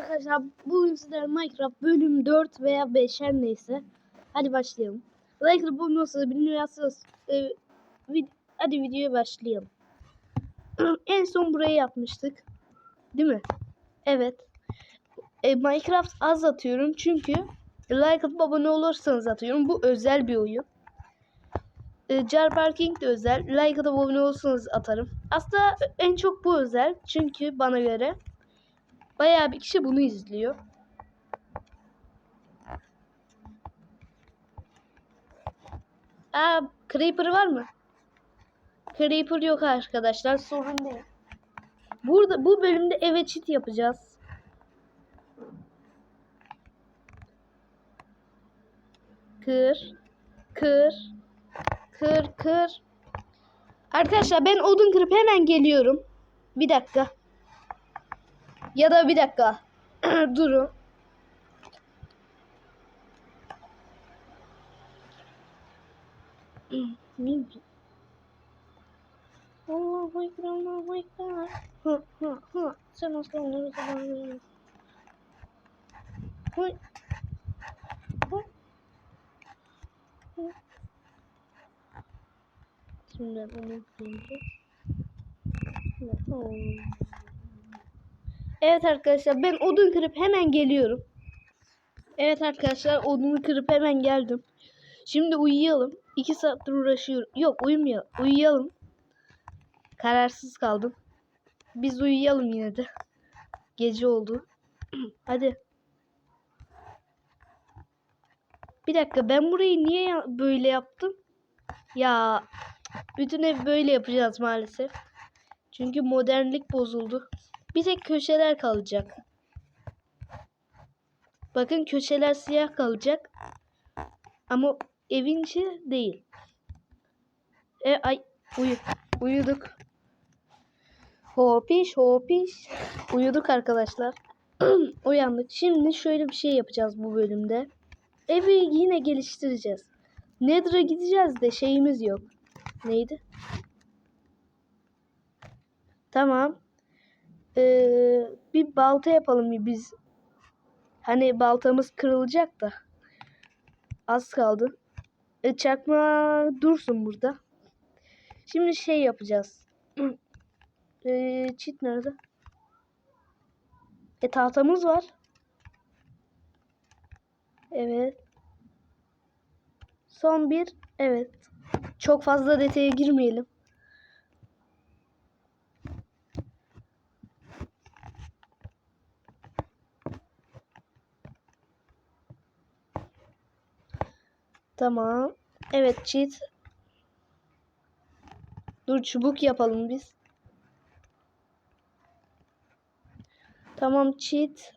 Arkadaşlar bugün sizlerle Minecraft bölüm 4 veya 5 her neyse. Hadi başlayalım. Like atıp abone olsanız bilmiyorsanız e, vid hadi videoya başlayalım. en son burayı yapmıştık. Değil mi? Evet. E, Minecraft az atıyorum çünkü like atıp abone olursanız atıyorum. Bu özel bir oyun. E, Jar Parking de özel. Like atıp abone olursanız atarım. Aslında en çok bu özel. Çünkü bana göre Bayağı bir kişi bunu izliyor. Aa, Creeper var mı? Creeper yok arkadaşlar. Sorun değil. Burada bu bölümde eve çit yapacağız. Kır. Kır. Kır kır. Arkadaşlar ben odun kırıp hemen geliyorum. Bir dakika. Ya da bir dakika. Durun. Allahu Ekber, Allahu Ekber. Hı hı hı. Sen aslanları seversin. Hı. Hı. Hı. Şimdi onu koyacağız. Oh. Evet arkadaşlar ben odun kırıp hemen geliyorum. Evet arkadaşlar odunu kırıp hemen geldim. Şimdi uyuyalım. 2 saattir uğraşıyorum. Yok uyumayalım. Uyuyalım. Kararsız kaldım. Biz uyuyalım yine de. Gece oldu. Hadi. Bir dakika ben burayı niye böyle yaptım? Ya bütün ev böyle yapacağız maalesef. Çünkü modernlik bozuldu. Bir tek köşeler kalacak. Bakın köşeler siyah kalacak. Ama evin içi değil. E ay uyu. Uyuduk. Hopiş hopiş. Uyuduk arkadaşlar. Uyandık. Şimdi şöyle bir şey yapacağız bu bölümde. Evi yine geliştireceğiz. Nether'a gideceğiz de şeyimiz yok. Neydi? Tamam. Ee, bir balta yapalım biz. Hani baltamız kırılacak da. Az kaldı. E, çakma dursun burada. Şimdi şey yapacağız. e, çit nerede? E tahtamız var. Evet. Son bir. Evet. Çok fazla detaya girmeyelim. Tamam. Evet cheat. Dur çubuk yapalım biz. Tamam cheat.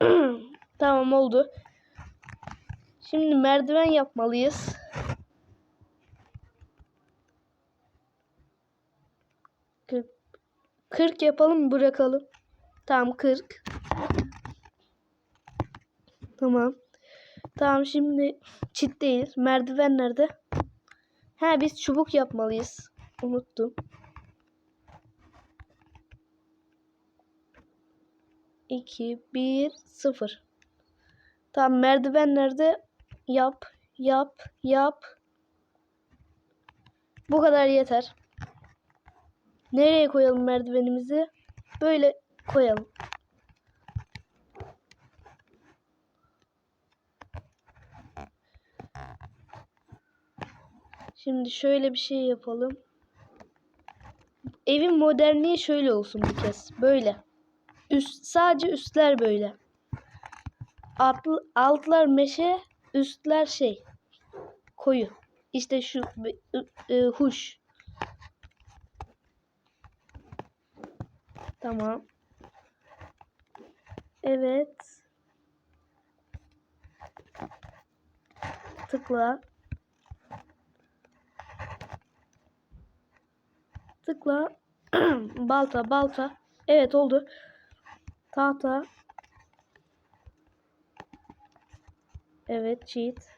tamam oldu. Şimdi merdiven yapmalıyız. Kırk, 40 yapalım bırakalım. Tamam 40. Tamam. Tamam şimdi çit değil. Merdiven nerede? Ha biz çubuk yapmalıyız. Unuttum. İki, bir, sıfır. Tamam merdiven nerede? Yap, yap, yap. Bu kadar yeter. Nereye koyalım merdivenimizi? Böyle koyalım. Şimdi şöyle bir şey yapalım. Evin modernliği şöyle olsun bu kez. Böyle. Üst, sadece üstler böyle. Alt, altlar meşe, üstler şey. Koyu. İşte şu e, e, huş. Tamam. Evet. Tıkla. Tıkla. balta, balta. Evet oldu. Tahta. Evet cheat.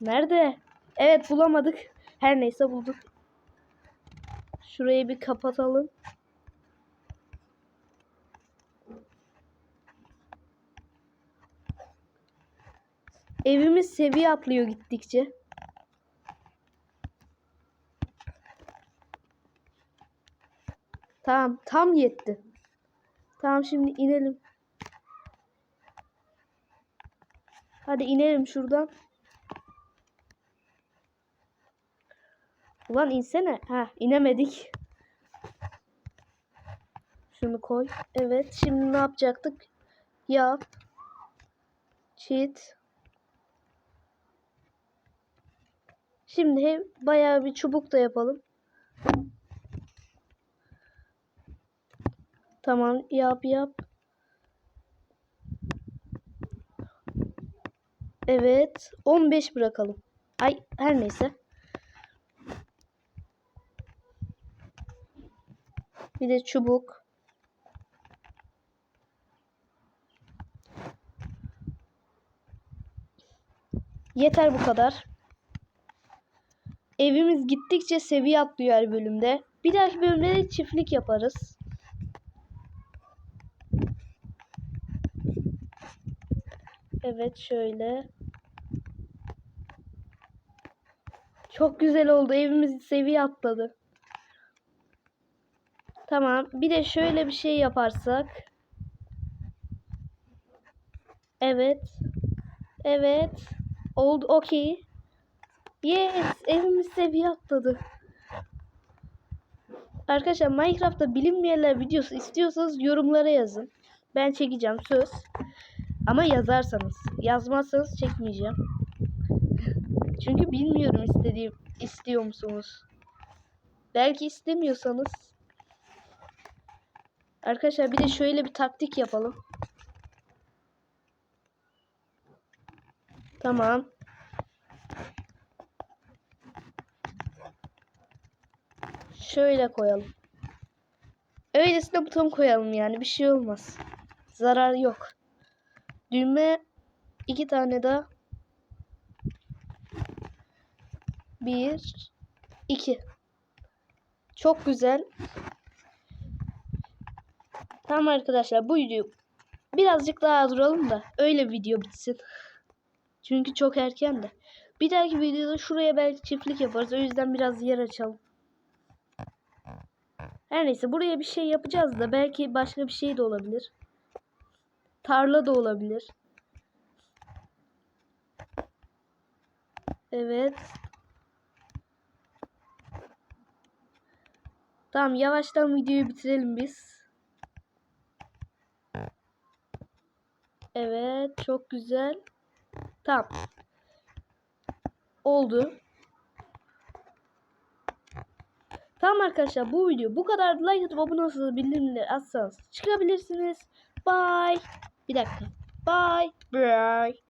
Nerede? Evet bulamadık. Her neyse bulduk. Şurayı bir kapatalım. Evimiz seviye atlıyor gittikçe. Tamam, tam yetti. Tamam şimdi inelim. Hadi inelim şuradan. Ulan insene. Ha inemedik. Şunu koy. Evet şimdi ne yapacaktık? Yap. Çit. Şimdi hem bayağı bir çubuk da yapalım. Tamam yap yap. Evet 15 bırakalım. Ay her neyse. Bir de çubuk. Yeter bu kadar. Evimiz gittikçe seviye atlıyor her bölümde. Bir dahaki bölümde de çiftlik yaparız. Evet şöyle. Çok güzel oldu. Evimiz seviye atladı. Tamam. Bir de şöyle bir şey yaparsak. Evet. Evet. Oldu. Okey. Yes. Evimiz seviye atladı. Arkadaşlar Minecraft'ta bilinmeyenler videosu istiyorsanız yorumlara yazın. Ben çekeceğim söz. Ama yazarsanız. Yazmazsanız çekmeyeceğim. Çünkü bilmiyorum istediğim istiyor musunuz? Belki istemiyorsanız. Arkadaşlar bir de şöyle bir taktik yapalım. Tamam. Şöyle koyalım. Öylesine buton koyalım yani bir şey olmaz. Zarar yok. Düğme iki tane daha. Bir, iki. Çok güzel. Tamam arkadaşlar bu video birazcık daha duralım da öyle video bitsin. Çünkü çok erken de. Bir dahaki videoda şuraya belki çiftlik yaparız. O yüzden biraz yer açalım. Her neyse buraya bir şey yapacağız da belki başka bir şey de olabilir. Tarla da olabilir. Evet. Tamam yavaştan videoyu bitirelim biz. Evet çok güzel. Tamam. Oldu. Tamam arkadaşlar bu video bu kadar. Like atıp abone olsanız bildirimleri atsanız çıkabilirsiniz. Bye. Bir dakika. Bye. Bye.